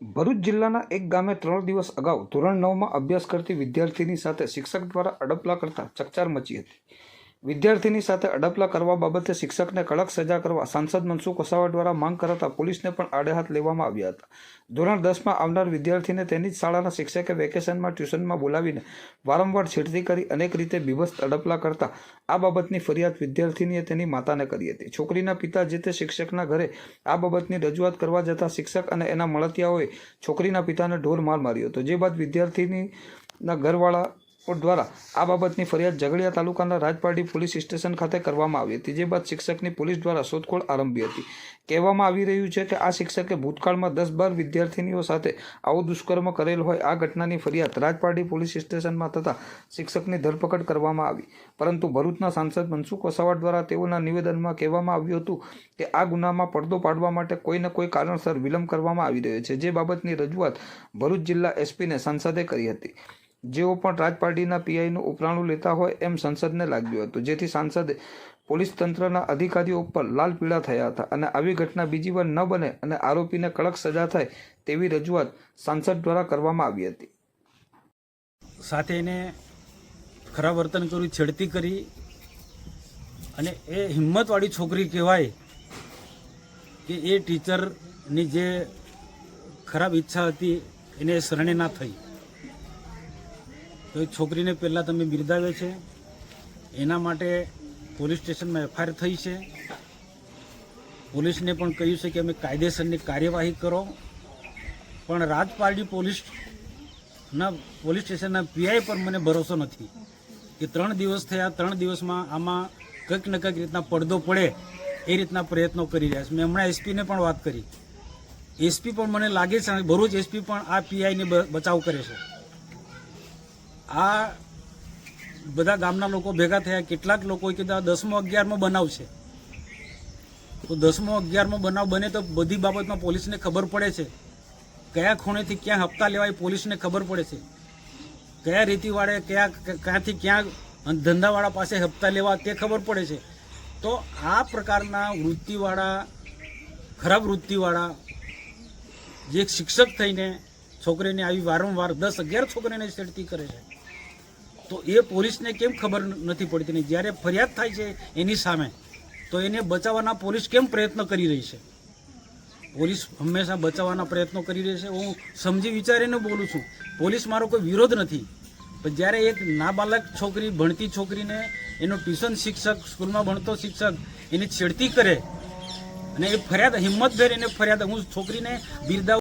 ભરૂચ જિલ્લાના એક ગામે ત્રણ દિવસ અગાઉ ધોરણ નવમાં અભ્યાસ કરતી વિદ્યાર્થીની સાથે શિક્ષક દ્વારા અડપલા કરતા ચકચાર મચી હતી. વિદ્યાર્થીની સાથે અડપલા કરવા બાબતે શિક્ષકને કડક સજા કરવા સાંસદ મનસુખ વસાવા દ્વારા માંગ કરાતા પોલીસને પણ આડેહાથ લેવામાં આવ્યા હતા. ધોરણ દસમાં આવનાર વિદ્યાર્થીને તેની જ શાળાના શિક્ષકે વેકેશનમાં ટ્યુશનમાં બોલાવીને વારંવાર છેડતી કરી અનેક રીતે બીભસ અડપલા કરતા આ બાબતની ફરિયાદ વિદ્યાર્થીનીએ તેની માતાને કરી હતી. છોકરીના પિતા જે તે શિક્ષકના ઘરે આ બાબતની રજૂઆત કરવા જતાં શિક્ષક અને એના મળતિયાઓએ છોકરીના પિતાને ઢોર માર માર્યો હતો. જે બાદ વિદ્યાર્થીનીના ઘરવાળા દ્વારા આ બાબતની ફરિયાદ ઝઘડિયા તાલુકાના રાજપારડી પોલીસ સ્ટેશન ખાતે કરવામાં આવી હતી, જે બાદ શિક્ષકની પોલીસ દ્વારા શોધખોળ આરંભી હતી. કહેવામાં આવી રહ્યું છે કે આ શિક્ષકે ભૂતકાળમાં દસ બાર વિદ્યાર્થીનીઓ સાથે આવો દુષ્કર્મ કરેલ હોય આ ઘટનાની ફરિયાદ રાજપારડી પોલીસ સ્ટેશનમાં થતાં શિક્ષકની ધરપકડ કરવામાં આવી. પરંતુ ભરૂચના સાંસદ મનસુખ વસાવાટ દ્વારા તેઓના નિવેદનમાં કહેવામાં આવ્યું હતું કે આ ગુનામાં પડદો પાડવા માટે કોઈને કોઈ કારણસર વિલંબ કરવામાં આવી રહ્યો છે, જે બાબતની રજૂઆત ભરૂચ જિલ્લા એસપીને સાંસદે કરી હતી. જેઓ પણ રાજપાર્ટીના પીઆઈનું ઉપરાણું લેતા હોય એમ સંસદને લાગ્યું હતું. જેથી સાંસદે પોલીસ તંત્રના અધિકારીઓ ઉપર લાલ પીળા થયા હતા અને આવી ઘટના બીજી વાર ન બને અને આરોપીને કડક સજા થાય તેવી રજૂઆત સાંસદ દ્વારા કરવામાં આવી હતી. સાથે એને ખરાબ વર્તન કર્યું, છેડતી કરી અને એ હિંમતવાળી છોકરી કહેવાય કે એ ટીચરની જે ખરાબ ઈચ્છા હતી એને શરણે ના થઈ. તો એ છોકરીને પહેલાં તમે બિરદાવે છે. એના માટે પોલીસ સ્ટેશનમાં એફઆઈઆર થઈ છે. પોલીસને પણ કહ્યું છે કે અમે કાયદેસરની કાર્યવાહી કરો. પણ રાજપારડી પોલીસના પોલીસ સ્ટેશનના પીઆઈ પર મને ભરોસો નથી કે ત્રણ દિવસ થયા, ત્રણ દિવસમાં આમાં કંઈક ને કંઈક રીતના પડદો પડે એ રીતના પ્રયત્નો કરી રહ્યા છે. મેં હમણાં એસપીને પણ વાત કરી. એસપી પણ મને લાગે છે ભરૂચ એસપી પણ આ પીઆઈને બચાવ કરે છે. આ બધા ગામના લોકો ભેગા થયા. કેટલાક લોકોએ કીધું, આ દસમો અગિયારમો બનાવ છે. તો દસમો અગિયારમો બનાવ બને તો બધી બાબતમાં પોલીસને ખબર પડે છે. કયા ખૂણેથી ક્યાં હપ્તા લેવાય પોલીસને ખબર પડે છે. કયા રીતિવાળે કયા, ક્યાંથી ક્યાં ધંધાવાળા પાસે હપ્તા લેવા તે ખબર પડે છે. તો આ પ્રકારના વૃત્તિવાળા, ખરાબ વૃત્તિવાળા જે શિક્ષક થઈને છોકરીને આવી વારંવાર દસ અગિયાર છોકરીને છેડતી કરે છે. તો એ પોલીસને કેમ ખબર નથી પડતી ને જ્યારે ફરિયાદ થાય છે એની સામે, તો એને બચાવવાના પોલીસ કેમ પ્રયત્ન કરી રહી છે? પોલીસ હંમેશા બચાવવાના પ્રયત્નો કરી રહી છે. હું સમજી વિચારીને બોલું છું, પોલીસ મારો કોઈ વિરોધ નથી. પણ જ્યારે એક નાબાલક છોકરી, ભણતી છોકરીને એનો ટ્યુશન શિક્ષક, સ્કૂલમાં ભણતો શિક્ષક એની છેડતી કરે અને એ ફરિયાદ હિંમતભેર એને ફરિયાદ, હું છોકરીને બિરદાવ